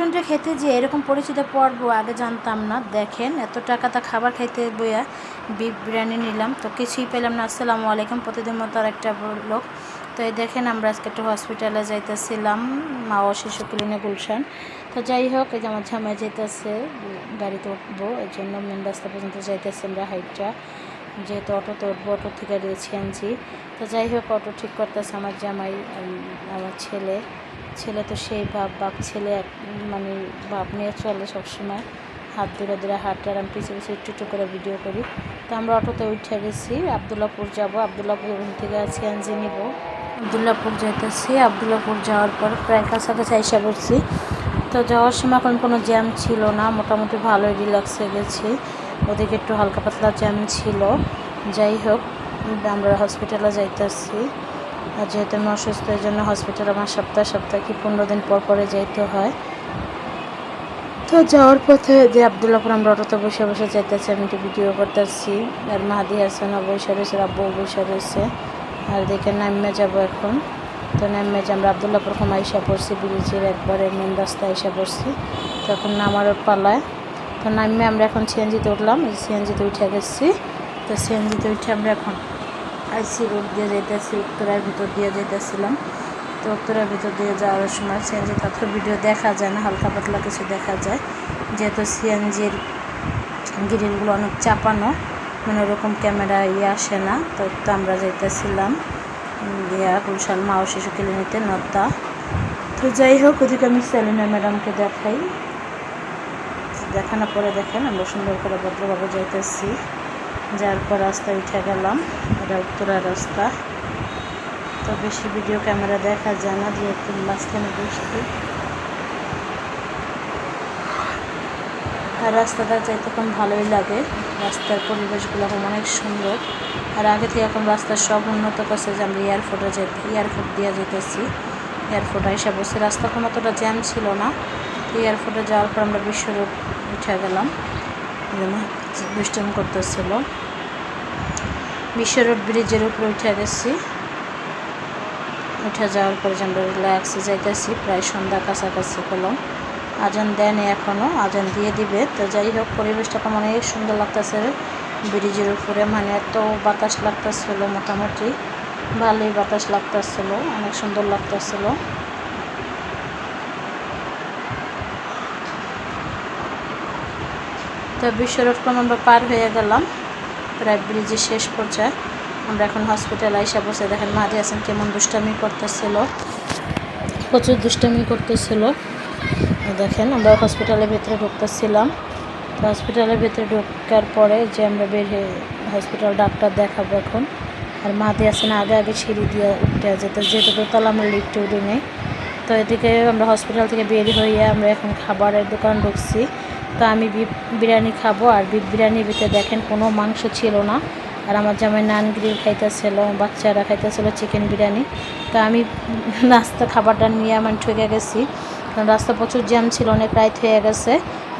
রেস্টুরেন্টে খেতে যে এরকম পরিচিত পর্ব আগে জানতাম না। দেখেন, এত টাকা তা খাবার খাইতে বইয়া বিফ বিরিয়ানি নিলাম। তো কিছুই পেলাম না। আসসালামু আলাইকুম, প্রতিদিন মতো আর একটা লোক তো এই দেখেন, আমরা আজকে একটু হসপিটালে যাইতেছিলাম, মা ও শিশু ক্লিনে গুলশান। তো যাই হোক, এই যে আমার ঝামাই যেতেছে গাড়িতে উঠবো এর জন্য মেন রাস্তা পর্যন্ত যাইতেছি আমরা হাইটটা। যেহেতু অটোতে উঠবো অটো থেকে রয়েছি আনছি তো যাই হোক, অটো ঠিক করতেছে আমার জামাই আমার ছেলে। ছেলে তো সেই বাপ বাপ ছেলে মানে বাপ নিয়ে চলে সবসময়। হাত ধরে ধরে হাঁটে আর আমি পিছিয়ে পিছিয়ে একটু একটু করে ভিডিও করি। তো আমরা অটোতে উঠে গেছি, আবদুল্লাপুর যাব। আবদুল্লাপুর থেকে আনজি নিব। আবদুল্লাপুর যাইতেছি। আবদুল্লাপুর যাওয়ার পর প্রায় কাছাকাছি আইসা পড়ছি। তো যাওয়ার সময় এখন কোনো জ্যাম ছিল না। মোটামুটি ভালোই রিল্যাক্স হয়ে গেছি। ওদিকে একটু হালকা পাতলা জ্যাম ছিল। যাই হোক, আমরা হসপিটালে যাইতেছি। আর যেহেতু আমি অসুস্থ, এই জন্য হসপিটাল আমার সপ্তাহ সপ্তাহ কি পনেরো দিন পর পরে যাইতে হয়। তো যাওয়ার পথে যে আবদুল্লাপুর আমরা অটোতে বসে বসে যাইতেছি, আমি একটু ভিডিও করতেছি। আর মাহাদি হাসান বসে রয়েছে আব্বু বসে রয়েছে। আর দেখে নামে যাব এখন। তো নামে যে আমরা আবদুল্লাপুর কম আইসা পড়ছি, ব্রিজের একবারে মেন রাস্তায় আইসা পড়ছি। তখন নামার পালায়। তো নামে আমরা এখন সিএনজিতে উঠলাম সিএনজিতে উঠে গেছি। তো সিএনজিতে উঠে আমরা এখন আইসি রোড দিয়ে যেতেছি উত্তরার ভিতর দিয়ে যেতেছিলাম তো উত্তরার ভিতর দিয়ে যাওয়ার সময় সিএনজি তত ভিডিও দেখা যায় না, হালকা পাতলা কিছু দেখা যায়। যেহেতু সিএনজির গ্রিলগুলো অনেক চাপানো মানে ওরকম ক্যামেরা ইয়ে আসে না, তো আমরা যেতেছিলাম ইয়া গুলশান মা ও শিশু ক্লিনিতে নদ্দা তো যাই হোক, ওদিকে আমি সেলিনা ম্যাডামকে দেখাই। দেখানোর পরে দেখেন আমরা সুন্দর করে ভদ্রভাবে যাইতেছি। যার পর রাস্তায় উঠে গেলাম, এটা উত্তরা রাস্তা। তো বেশি ভিডিও ক্যামেরা দেখা যায় না যেহেতু মাঝখানে বসছি। আর রাস্তাটা যাইতে এখন ভালোই লাগে, রাস্তার পরিবেশগুলো এখন অনেক সুন্দর। আর আগে থেকে এখন রাস্তা সব উন্নত করছে যে আমরা এয়ারপোর্টে যেতে এয়ারপোর্ট দিয়ে যেতেছি। এয়ারপোর্ট এসে বসে রাস্তা কোনো অতটা জ্যাম ছিল না। এয়ারপোর্টে যাওয়ার পর আমরা বিশ্বরূপ উঠে গেলাম। দুষ্টাম করতেছিল। বিশ্ব রোড ব্রিজের উপরে উঠে গেছি। উঠে যাওয়ার পরে যে আমরা রিল্যাক্সে যাইতেছি, প্রায় সন্ধ্যা কাছাকাছি হলো। আজান দেয়নি এখনও আজান দিয়ে দিবে। তো যাই হোক, পরিবেশটা তো অনেক সুন্দর লাগতেছে ব্রিজের উপরে মানে এত বাতাস লাগতেছিল মোটামুটি। ভালোই বাতাস লাগতেছিল, অনেক সুন্দর লাগতেছিল। তো বিশ্বরোডক্রম আমরা পার হয়ে গেলাম। প্রায় ব্রিজের শেষ পর্যায়ে। আমরা এখন হসপিটাল আইসা বসে দেখেন মাদি হাসান কেমন দুষ্টামি করতেছিল। প্রচুর দুষ্টামি করতেছিল। দেখেন, আমরা হসপিটালের ভেতরে ঢুকতেছিলাম। তো হসপিটালের ভেতরে ঢোকার পরে যে আমরা বের হয়ে হসপিটাল ডাক্তার দেখাবো এখন। আর মাদি হাসান আগে আগে সিঁড়ি দিয়ে উঠতে যেত যেহেতু দোতলা আমরা লিফটে উঠে নেই তো এদিকে আমরা হসপিটাল থেকে বের হয়ে আমরা এখন খাবারের দোকান ঢুকছি। তো আমি বিফ বিরিয়ানি খাব। আর বিফ বিরিয়ানির ভিতরে দেখেন কোনো মাংস ছিল না। আর আমার জামাই নান গ্রিল খাইতেছিল, বাচ্চারা খাইতেছিল চিকেন বিরিয়ানি। তো আমি নাস্তা খাবারটা নিয়ে আমার ঠকে গেছি। কারণ রাস্তা প্রচুর জ্যাম ছিল, অনেক রাত হয়ে গেছে।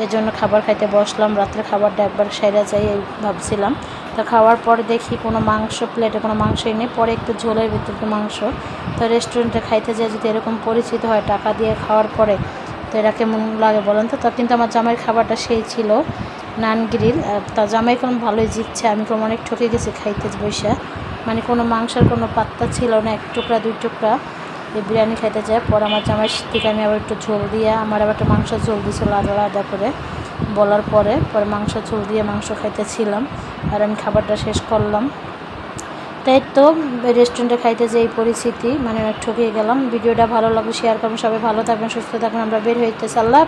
এই জন্য খাবার খাইতে বসলাম। রাত্রে খাবারটা একবার সেরা যাই ভাবছিলাম। তো খাওয়ার পরে দেখি কোনো মাংস প্লেটে কোনো মাংসই নেই। পরে একটু ঝোলের ভিতরে মাংস। তো রেস্টুরেন্টে খাইতে যায় যদি এরকম পরিচিত হয়, টাকা দিয়ে খাওয়ার পরে তো এরা কেমন লাগে বলেন তো? তো কিন্তু আমার জামাইয়ের খাবারটা সেই ছিল, নান গ্রিল। তা জামাই কোনো ভালোই জিতছে, আমি কোনো অনেক ঠকে গেছি খাইতে বৈশা মানে কোনো মাংসের কোনো পাত্তা ছিল না, এক টুকরা, দুই টুকরা এই বিরিয়ানি খাইতে যায়। পর আমার জামাই থেকে আমি আবার একটু ঝোল দিয়ে, আমার আবার একটা মাংস ঝোল দিয়েছিল আলাদা আলাদা করে বলার পরে। পরে মাংস ঝোল দিয়ে মাংস খাইতেছিলাম। আর আমি খাবারটা শেষ করলাম। তাই তো রেস্টুরেন্টে খাইতে যে এই পরিস্থিতি মানে ঠকিয়ে গেলাম। ভিডিওটা ভালো লাগবে শেয়ার করবেন। সবাই ভালো থাকবেন, সুস্থ থাকবেন। আমরা বের হইতেছি। আল্লাহ